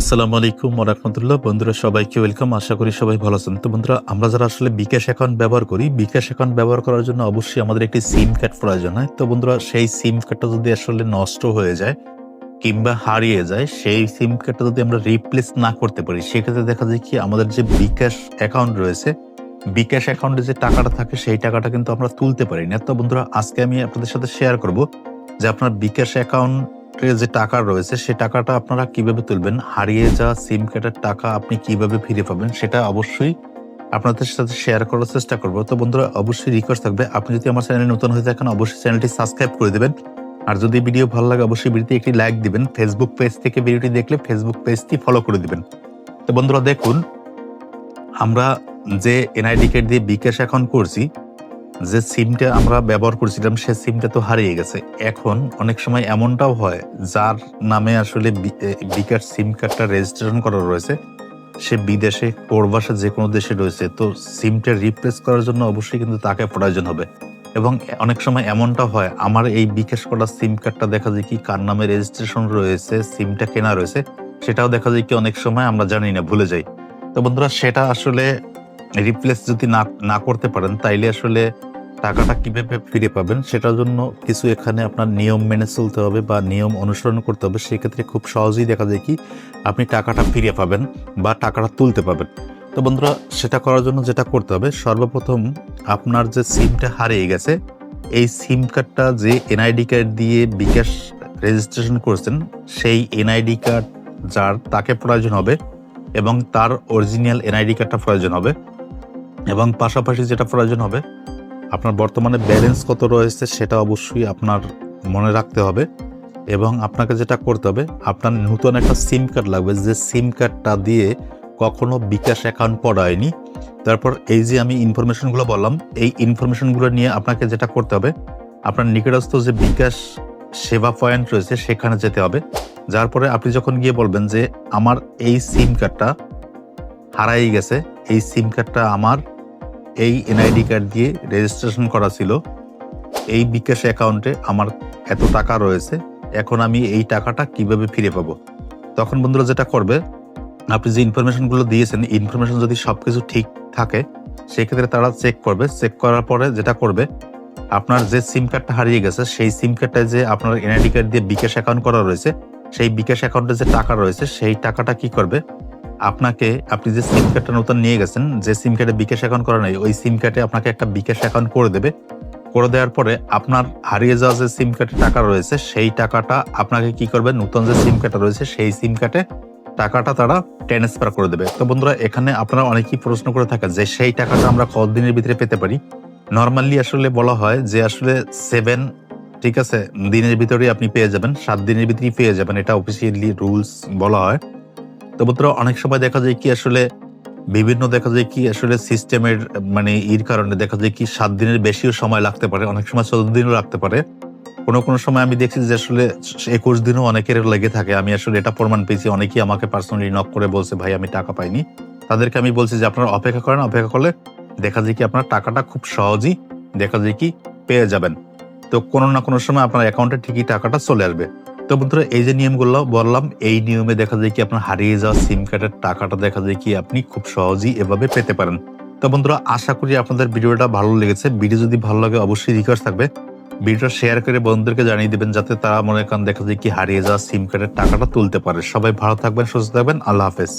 আসসালামু আলাইকুম রহমতুল্লাহ। বন্ধুরা, সবাইকে ওয়েলকাম। আশা করি সবাই ভালো আছেন। তো বন্ধুরা, আমরা যারা আসলে বিকাশ অ্যাকাউন্ট ব্যবহার করি, বিকাশ অ্যাকাউন্ট ব্যবহার করার জন্য অবশ্যই আমাদের একটি সিম কার্ড প্রয়োজন হয়। তো বন্ধুরা, সেই সিম কার্ডটা যদি আসলে নষ্ট হয়ে যায় কিংবা হারিয়ে যায়, সেই সিম কার্ডটা যদি আমরা রিপ্লেস না করতে পারি, সেক্ষেত্রে দেখা যায় কি আমাদের যে বিকাশ অ্যাকাউন্ট রয়েছে, বিকাশ অ্যাকাউন্টে যে টাকাটা থাকে, সেই টাকাটা কিন্তু আমরা তুলতে পারি না। তো বন্ধুরা, আজকে আমি আপনাদের সাথে শেয়ার করব যে আপনার বিকাশ অ্যাকাউন্ট যে টাকা রয়েছে, সে টাকাটা আপনারা কীভাবে তুলবেন? হারিয়ে যাওয়া সিম কার্ডের টাকা আপনি কীভাবে ফিরে পাবেন? সেটা অবশ্যই আপনাদের সাথে শেয়ার করার চেষ্টা করব। তো বন্ধুরা, অবশ্যই রিকোয়েস্ট থাকবে। আপনি যদি আমার চ্যানেলে নতুন হয়ে থাকেন, অবশ্যই চ্যানেলটি সাবস্ক্রাইব করে দেবেন। আর যদি ভিডিও ভালো লাগে, অবশ্যই ভিডিওতে একটি লাইক দিবেন। ফেসবুক পেজ থেকে ভিডিওটি দেখলে ফেসবুক পেজটি ফলো করে দিবেন। তো বন্ধুরা, দেখুন, আমরা যে এনআইডি কার্ড দিয়ে বিকাশ এখন করছি যে সিমটা আমরা ব্যবহার করছিলাম, সে সিমটা তো হারিয়ে গেছে। এখন অনেক সময় এমনটাও হয়, যার নামে আসলে বিকাশ সিম কার্ডটা রেজিস্ট্রেশন করা রয়েছে। সে বিদেশে প্রবাসে যে কোনো দেশে রয়েছে, তো সিমটা রিপ্লেস করার জন্য অবশ্যই কিন্তু তাকে প্রয়োজন হবে। এবং অনেক সময় এমনটা হয়, আমার এই বিকাশ করা সিম কার্ডটা দেখা যায় কি কার নামে রেজিস্ট্রেশন রয়েছে, সিমটা কেনা রয়েছে, সেটাও দেখা যায় কি অনেক সময় আমরা জানি না, ভুলে যাই। তো বন্ধুরা, সেটা আসলে রিপ্লেস যদি না না করতে পারেন, তাইলে আসলে টাকাটা কীভাবে ফিরে পাবেন সেটার জন্য কিছু এখানে আপনার নিয়ম মেনে চলতে হবে বা নিয়ম অনুসরণ করতে হবে। সেক্ষেত্রে খুব সহজেই দেখা যায় কি, আপনি টাকাটা ফিরে পাবেন বা টাকাটা তুলতে পাবেন তো বন্ধুরা, সেটা করার জন্য যেটা করতে হবে, সর্বপ্রথম আপনার যে সিমটা হারিয়ে গেছে, এই সিম কার্ডটা যে এনআইডি কার্ড দিয়ে বিকাশ রেজিস্ট্রেশন করেছেন, সেই এনআইডি কার্ড যার, তাকে প্রয়োজন হবে এবং তার অরিজিনাল এনআইডি কার্ডটা প্রয়োজন হবে এবং পাশাপাশি যেটা প্রয়োজন হবে আপনার বর্তমানে ব্যালেন্স কত রয়েছে সেটা অবশ্যই আপনার মনে রাখতে হবে এবং আপনাকে যেটা করতে হবে, আপনার নতুন একটা সিম কার্ড লাগবে। যে সিম কার্ডটা দিয়ে কখনো বিকাশ অ্যাকাউন্ট পড়ায়নি। তারপর এই যে আমি ইনফরমেশনগুলো বললাম, এই ইনফরমেশনগুলো নিয়ে আপনাকে যেটা করতে হবে, আপনার নিকটস্থ যে বিকাশ সেবা পয়েন্ট রয়েছে সেখানে যেতে হবে। যার পরে আপনি যখন গিয়ে বলবেন যে, আমার এই সিম কার্ডটা হারাই গেছে, এই সিম কার্ডটা আমার এই এনআইডি কার্ড দিয়ে রেজিস্ট্রেশন করা ছিল। এই বিকাশ অ্যাকাউন্টে আমার এত টাকা রয়েছে, এখন আমি এই টাকাটা কীভাবে ফিরে পাবো? তখন বন্ধুরা যেটা করবে, আপনি যে ইনফরমেশনগুলো দিয়েছেন ইনফরমেশন যদি সবকিছু ঠিক থাকে, সেক্ষেত্রে তারা চেক করবে। চেক করার পরে যেটা করবে, আপনার যে সিম কার্ডটা হারিয়ে গেছে, সেই সিম কার্ডটা যে আপনার এনআইডি কার্ড দিয়ে বিকাশ অ্যাকাউন্ট করা রয়েছে, সেই বিকাশ অ্যাকাউন্টে যে টাকা রয়েছে, সেই টাকাটা কি করবে আপনাকে, আপনি যে সিম কার্ডটা নতুন নিয়ে গেছেন, যে সিম কার্ডে বিকাশ অ্যাকাউন্ট করা নেই, ওই সিম কার্ডে আপনাকে একটা বিকাশ অ্যাকাউন্ট করে দেবে। করে দেওয়ার পরে আপনার হারিয়ে যাওয়া যে সিম কার্ডে টাকা রয়েছে, সেই টাকাটা আপনাকে কি করবে? নতুন যে সিম কার্ডটা রয়েছে, সেই সিম কার্ডে টাকাটা তারা ট্রান্সফার করে দেবে। তো বন্ধুরা, এখানে আপনারা অনেকেই প্রশ্ন করে থাকেন যে, সেই টাকাটা আমরা কতদিনের ভিতরে পেতে পারি? নর্মালি আসলে বলা হয় যে, আসলে সেভেন ঠিক আছে, দিনের ভিতরে আপনি পেয়ে যাবেন, সাত দিনের ভিতরেই পেয়ে যাবেন। এটা অফিসিয়ালি রুলস বলা হয়। তো বন্ধুরা অনেক সময় দেখা যায় কি আসলে বিভিন্ন দেখা যায় কি আসলে সিস্টেমের মানে এর কারণে দেখা যায় কি সাত দিনের বেশিও সময় লাগতে পারে, অনেক সময় চোদ্দ দিনও লাগতে পারে। কোনো কোনো সময় আমি দেখছি যে আসলে একুশ দিনও অনেকের লেগে থাকে। আমি আসলে এটা প্রমাণ পেয়েছি, অনেকেই আমাকে পার্সোনালি নক করে বলছে, ভাই, আমি টাকা পাইনি। তাদেরকে আমি বলছি যে, আপনারা অপেক্ষা করেন, অপেক্ষা করলে দেখা যায় কি আপনার টাকাটা খুব সহজেই দেখা যায় কি পেয়ে যাবেন। তো কোনো না কোনো সময় আপনার অ্যাকাউন্টে ঠিকই টাকাটা চলে আসবে। তো বন্ধুরা, এই যে নিয়মগুলো বললাম, এই নিয়মে দেখা যায় কি আপনার হারিয়ে যাওয়া সিম কার্ডের টাকাটা দেখা যায় কি আপনি খুব সহজেই এভাবে পেতে পারেন। তো বন্ধুরা, আশা করি আপনাদের ভিডিওটা ভালো লেগেছে। ভিডিও যদি ভালো লাগে, অবশ্যই রিকোয়েস্ট থাকবে। ভিডিওটা শেয়ার করে বন্ধুদেরকে জানিয়ে দেবেন, যাতে তারা মনে করেন দেখা যায় কি হারিয়ে যাওয়া সিম কার্ডের টাকাটা তুলতে পারে। সবাই ভালো থাকবেন, সুস্থ থাকবেন। আল্লাহ হাফেজ।